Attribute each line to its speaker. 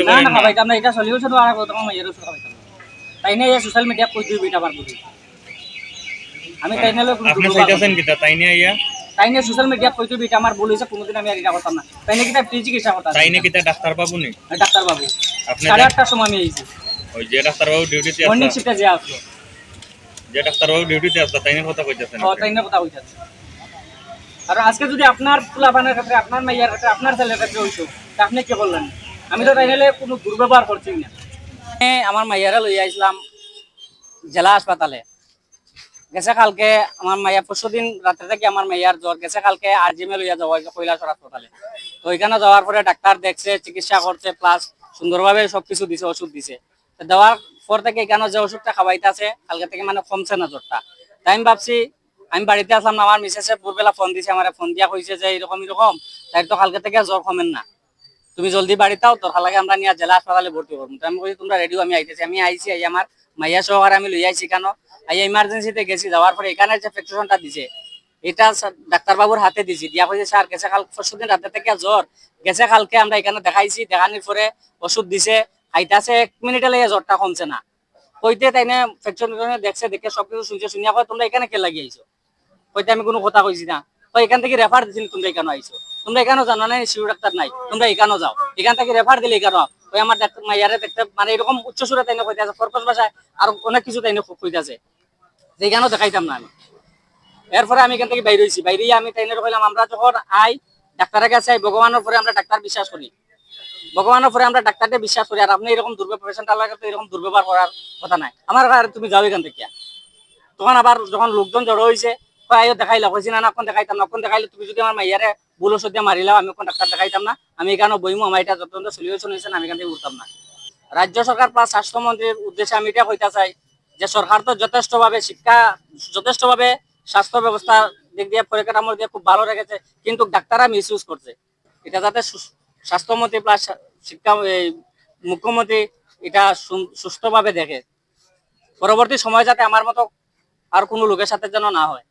Speaker 1: না না খাবাইতাম না এটা সলিউশন আর তোমার মাইয়ের ওষুধ খাবাইতাম তাই না সোশ্যাল মিডিয়া কই দিবি এটা পারব আমি তাই নালে
Speaker 2: আপনি চাইতেছেন কিতা? তাই নিয়ে আইয়া?
Speaker 1: তাই না সোশ্যাল মিডিয়া কই দিবি এটা আমার ভুল হয়েছে কোনোদিন আমি আর এটা করতাম না। তাই না কিতা ফ্রি চিকিৎসা করতাম
Speaker 2: তাই নিয়ে কিতা ডাক্তার বাবু নি?
Speaker 1: ডাক্তার বাবু।
Speaker 2: আপনি
Speaker 1: সাড়ে
Speaker 2: যে-
Speaker 1: আটটার সময় আমি আইছি।
Speaker 2: ওই যে ডাক্তার বাবু ডিউটিতে
Speaker 1: মর্নিং শিফটে যে আসলো।
Speaker 2: যে ডাক্তার বাবু ডিউটিতে আসতা তাই নিয়ে কথা কইতেছেন
Speaker 1: ও তাই না কথা হইতাছে আর আজকে যদি আপনার পোলাপানের ক্ষেত্রে আপনার মাইয়ার ক্ষেত্রে আপনার ছেলের ক্ষেত্রে হইতো আপনি কি বললেন? আমি তো তাই নাহলে কোনো দুর্ব্যবহার করছি না। আমার মাইয়ারা লই আইছিলাম জেলা হাসপাতালে। গেছে কালকে আমার মাইয়া, পরশু দিন রাত্রে থেকে আমার মাইয়ার জ্বর গেছে কালকে আরজিমে লইয়া যাওয়া হয়েছে কৈলাসর হাসপাতালে তো ওইখানে যাওয়ার পরে ডাক্তার দেখছে, চিকিৎসা করছে প্লাস সুন্দরভাবে সবকিছু দিছে, ওষুধ দিছে। দেওয়ার পর থেকে এখানে যে ওষুধটা খাওয়াইতেছে কালকে থেকে মানে কমছে না জ্বরটা। তাই আমি ভাবছি, আমি বাড়িতে আসলাম আমার মিসেসে ভোরবেলা ফোন দিছে, আমার ফোন দিয়া কইছে যে এরকম এরকম। তাই তো কালকে থেকে জ্বর কমেন না। তুমি জলদি বাড়িতে আও তোর লাগে আমরা নিয়ে জেলা হাসপাতালে ভর্তি করব তো আমি বলি তোমরা রেডিও আমি আইতেছি। আমি আইছি আই আমার মাইয়া সহকারে আমি লই আইছি কেন? আই ইমার্জেন্সিতে গেছি, যাওয়ার পরে এখানে যে প্রেসক্রিপশনটা দিছে, এটা ডাক্তার বাবুর হাতে দিছি। দিয়া কইছে, স্যার, গেছে কাল, পরশু দিন রাতে থেকে জ্বর। গেছে কালকে আমরা এখানে দেখাইছি, দেখানির পরে ওষুধ দিছে। খাইতাছে এক মিনিটে লেগে জ্বরটা কমছে না। কইতে তাই না প্রেসক্রিপশন দেখছে, দেখে সবকিছু শুনছে, শুনিয়া কয়, তোমরা এখানে কে লাগি আইছো? কইতে, আমি কোনো কথা কইছি না। তো এখান থেকে রেফার দিছিল তোমরা এখানে আইছো। তোমরা এখানেও জানো না শিশু ডাক্তার নাই। তোমরা এখানেও যাও। এখান থেকে রেফার দিলে এখানে ওই আমার মাইয়ারে দেখতে মানে এরকম উচ্চ সুরে তাই না আছে কর্কশ ভাষায় আর অনেক কিছু তাই না আছে। যে এখানেও দেখাইতাম না আমি। এরপরে আমি এখান থেকে বাইরে হয়েছি বাইরে আমি তাই না কইলাম, আমরা যখন আই ডাক্তারের কাছে আই, ভগবানের পরে আমরা ডাক্তার বিশ্বাস করি। ভগবানের পরে আমরা ডাক্তারকে বিশ্বাস করি। আর আপনি এরকম দুর্ব্যবহার এরকম দুর্ব্যবহার করার কথা নাই। আমার আর তুমি যাও এখান থেকে। তখন আবার যখন লোকজন জড়ো হয়েছে দেখাইলা। কইছি, না কোন দেখাইতাম না। কোন দেখাইলে তুমি যদি আমার মাইয়ারে ভুল ওষুধ দিয়ে মারিলাও আমি কোন ডাক্তার দেখাইতাম না। আমি এখানে বইমু, আমার এটা যতন্ত সলিউশন হয়েছে আমি এখান থেকে উঠতাম না। রাজ্য সরকার প্লাস স্বাস্থ্যমন্ত্রীর উদ্দেশ্যে আমি এটা কইতে চাই যে সরকার তো যথেষ্টভাবে শিক্ষা, যথেষ্টভাবে স্বাস্থ্য ব্যবস্থা দিক দিয়ে পরিকাঠামো দিয়ে খুব ভালো রেখেছে, কিন্তু ডাক্তাররা মিস ইউজ করছে। এটা যাতে স্বাস্থ্যমন্ত্রী প্লাস শিক্ষা মুখ্যমন্ত্রী এটা সুস্থভাবে দেখে। পরবর্তী সময় যাতে আমার মতো আর কোনো লোকের সাথে যেন না হয়।